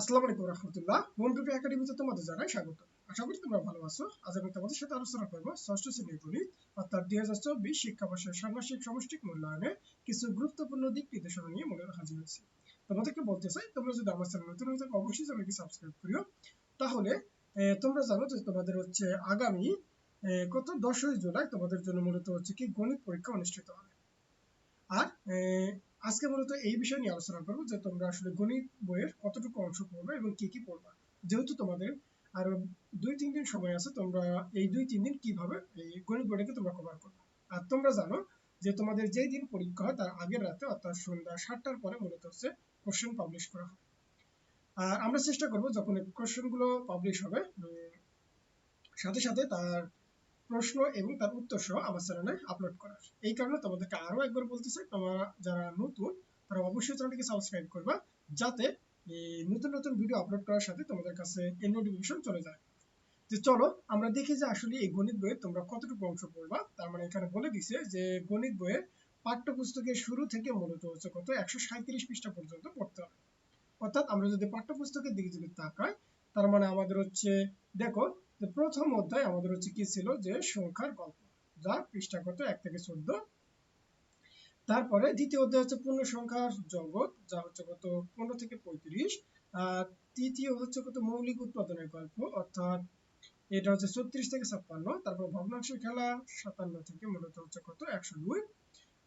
আসসালামু আলাইকুম রহমতুল্লাহ। বন্ধুকে একাডেমিতে তোমাদের জানাই স্বাগত। আশা করি তোমরা ভালো আছো। আজ আমি তোমাদের সাথে আলোচনা করব ষষ্ঠ শ্রেণির গণিত, অর্থাৎ দুই হাজার চব্বিশ শিক্ষাবর্ষের ষান্মাসিক সমষ্টিক মূল্যায়নে কিছু গুরুত্বপূর্ণ দিক নির্দেশনা নিয়ে মনে হাজির হয়েছি তোমাদেরকে বলতে চাই, তোমরা যদি আমার চ্যানেল নতুন হয়ে থাকো, অবশ্যই চ্যানেলটি সাবস্ক্রাইব করিও। তাহলে তোমরা জানো যে তোমাদের হচ্ছে আগামী কত দশই জুলাই তোমাদের জন্য মূলত হচ্ছে কি গণিত পরীক্ষা অনুষ্ঠিত হবে। আর আজকে মূলত এই বিষয় নিয়ে আলোচনা করব যে তোমরা আসলে গণিত বইয়ের কতটুকু অংশ পড়বে এবং কি কি পড়বা। যেহেতু তোমাদের আরও দুই তিন দিন সময় আছে, তোমরা এই দুই তিন দিন কীভাবে এই গণিত বইটাকে তোমরা কভার করবে। আর তোমরা জানো যে তোমাদের যেই দিন পরীক্ষা হয় তার আগের রাতে, অর্থাৎ সন্ধ্যা সাতটার পরে মূলত হচ্ছে কোশ্চেন পাবলিশ করা হয়। আর আমরা চেষ্টা করব যখন কোশ্চেনগুলো পাবলিশ হবে সাথে সাথে তার প্রশ্ন এবং তার উত্তর সহ আমার চ্যানেলে আপলোড করার এই কারণে তোমাদেরকে আরও একবার বলতে চাই তোমরা যারা নতুন, তারা অবশ্যই চ্যানেলটিকে সাবস্ক্রাইব করবা, যাতে নতুন নতুন ভিডিও আপলোড করার সাথে তোমাদের কাছে এই নোটিফিকেশন চলে যায়। যে চলো, আমরা দেখি যে আসলে এই গণিত বইয়ে তোমরা কতটুকু অংশ পড়বা। তার মানে এখানে বলে দিছে যে গণিত বইয়ের পাঠ্যপুস্তকের শুরু থেকে মূলত হচ্ছে কত? একশো সাঁত্রিশ পৃষ্ঠা পর্যন্ত পড়তে হবে। অর্থাৎ আমরা যদি পাঠ্যপুস্তকের দিকে যদি তাকাই, তার মানে আমাদের হচ্ছে, দেখো প্রথম অধ্যায় আমাদের হচ্ছে কি ছিল যে সংখ্যার গল্প যা পৃষ্ঠা কত? এক থেকে চোদ্দ। তারপরে দ্বিতীয় অধ্যায় হচ্ছে পূর্ণ সংখ্যার জগৎ, যা হচ্ছে কত? পনেরো থেকে পঁয়ত্রিশ। তৃতীয় হচ্ছে কত? মৌলিক উৎপাদনের গল্প, অর্থাৎ এটা হচ্ছে ছত্রিশ থেকে ছাপ্পান্ন। তারপর ভগ্নাংশের খেলা, সাতান্ন থেকে মূলত হচ্ছে কত? একশো দুই।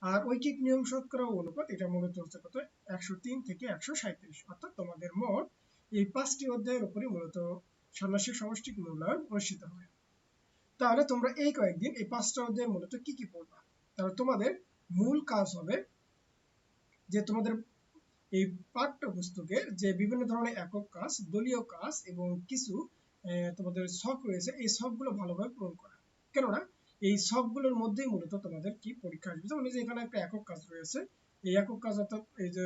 আর ঐকিক নিয়ম শতকরা অনুপাত, এটা মূলত হচ্ছে কত? একশো তিন থেকে একশো সাঁত্রিশ অর্থাৎ তোমাদের মোট এই পাঁচটি অধ্যায়ের উপরে মূলত ষান্মাসিক সমষ্টিক মূল্যায়ন অনুষ্ঠিত হবে। তাহলে তোমরা এই কয়েকদিন, এই পাঁচটা অধ্যায় মূলত কি কি পড়বা? তাহলে তোমাদের মূল কাজ হবে যে তোমাদের এই পাঠ্যপুস্তকের যে বিভিন্ন ধরনের একক কাজ, দলীয় কাজ এবং কিছু তোমাদের শখ রয়েছে, এই শখগুলো ভালোভাবে পূরণ করা। কেননা এই শখগুলোর মধ্যেই মূলত তোমাদের কি পরীক্ষা আসবে? যেমন এখানে একটা একক কাজ রয়েছে, এই একক কাজ অর্থাৎ এই যে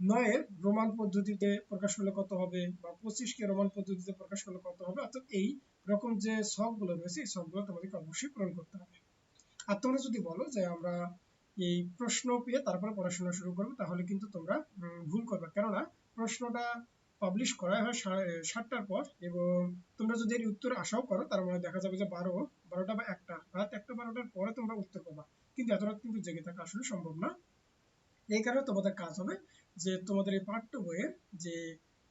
নয়ের রোমান পদ্ধতিতে প্রকাশ করলে কত হবে? বা পঁচিশকে রোমান পদ্ধতিতে প্রকাশ করলে কত হবে? অর্থাৎ এই রকম যে শখগুলো রয়েছে, এই শখগুলো তোমাদেরকে অবশ্যই পূরণ করতে হবে। আর তোমরা যদি বলো যে আমরা এই প্রশ্ন পেয়ে তারপরে পড়াশোনা শুরু করবে, তাহলে কিন্তু তোমরা ভুল করবে। কেননা প্রশ্নটা পাবলিশ করা হয় সাতটার পর এবং তোমরা যদি এর উত্তর আশাও করো, তার মানে দেখা যাবে যে বারো, বারোটা বা একটা, রাত একটা বারোটার পরে তোমরা উত্তর পাবা। কিন্তু এত রাত কিন্তু জেগে থাকা আসলে সম্ভব না। এই কারণে তোমাদের কাজ হবে যে তোমাদের এই পাঠ্য বইয়ের যে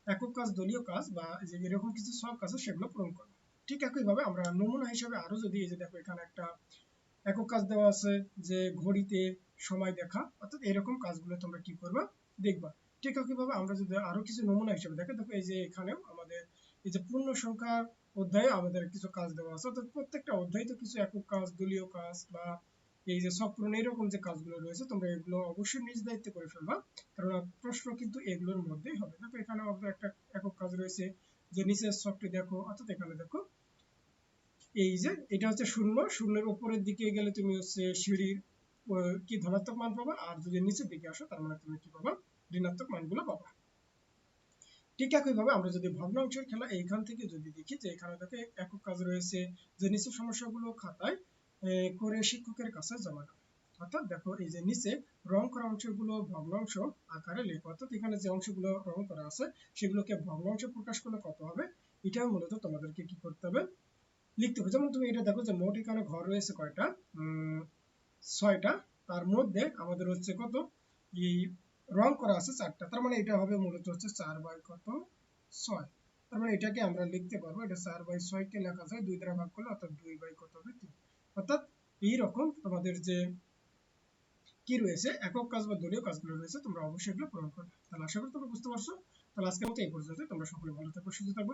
একক কাজ, দলীয় কাজ বা যে এরকম কিছু কাজ আছে, সেগুলো পূরণ করবে ঠিক একইভাবে আমরা নমুনা হিসেবে আরও যদি এই যে দেখো, এখানে একটা একক কাজ দেওয়া আছে যে ঘড়িতে সময় দেখা, অর্থাৎ এরকম কাজগুলো তোমরা কি করবে, দেখবা। ঠিক একইভাবে আমরা যদি আরও কিছু নমুনা হিসেবে দেখো দেখো এই যে এখানেও আমাদের এই যে পূর্ণ সংখ্যার অধ্যায়ে আমাদের কিছু কাজ দেওয়া আছে, অর্থাৎ প্রত্যেকটা অধ্যায় তো কিছু একক কাজ, দলীয় কাজ বা এই যে পূরণ এরকম যে কাজগুলো রয়েছে, তোমরা এগুলো অবশ্যই নিজ দায়িত্বে করে ফেলবা। কারণ প্রশ্ন কিন্তু এগুলোর মধ্যেই হবে দেখো এখানে একটা একক কাজ রয়েছে, যে নিচের শখটি দেখো, অর্থাৎ এখানে দেখো, এই যে এটা হচ্ছে শূন্য। শূন্যের উপরের দিকে গেলে তুমি হচ্ছে সিঁড়ির কি ধনাত্মক মান পাবা, আর যদি নিচের দিকে আসো, তার মানে তুমি কি পাবা? ঋণাত্মক মানগুলো পাবা। ঠিক একইভাবে আমরা যদি ভগ্নাংশের খেলা এইখান থেকে যদি দেখি, যে এখানে দেখো একক কাজ রয়েছে, যে নিচের সমস্যাগুলো খাতায় করে শিক্ষকের কাছে জমা দেওয়া অর্থাৎ দেখো, এই যে নিচে রং করা অংশগুলো ভগ্নাংশ আকারে লেখো। অর্থাৎ এখানে যে অংশগুলো রং করা আছে, সেগুলোকে ভগ্নাংশে প্রকাশ করলে কত হবে? এটাও মূলত তোমাদেরকে কি করতে হবে? লিখতে হবে। যেমন তুমি এটা দেখো যে মোট এখানে ঘর রয়েছে কয়টা? ছয়টা। তার মধ্যে আমাদের হচ্ছে কত? এই রং করা আছে চারটা। তার মানে এটা হবে মূলত হচ্ছে চার বাই কত? ছয়। তার মানে এটাকে আমরা লিখতে পারব। এটা চার বাই ছয় কে লেখা যায়, দুই দ্বারা ভাগ করলে অর্থাৎ দুই বাই কত হবে? তিন। অর্থাৎ এইরকম তোমাদের যে কি রয়েছে, একক কাজ বা দলীয় কাজগুলো রয়েছে, তোমরা অবশ্যই এগুলো পূরণ করবে তাহলে আশা করি তোমরা বুঝতে পারছ। তাহলে আজকের মতো এই পর্যন্ত তোমরা সকলে ভালো থাকো, সুস্থ থাকবে।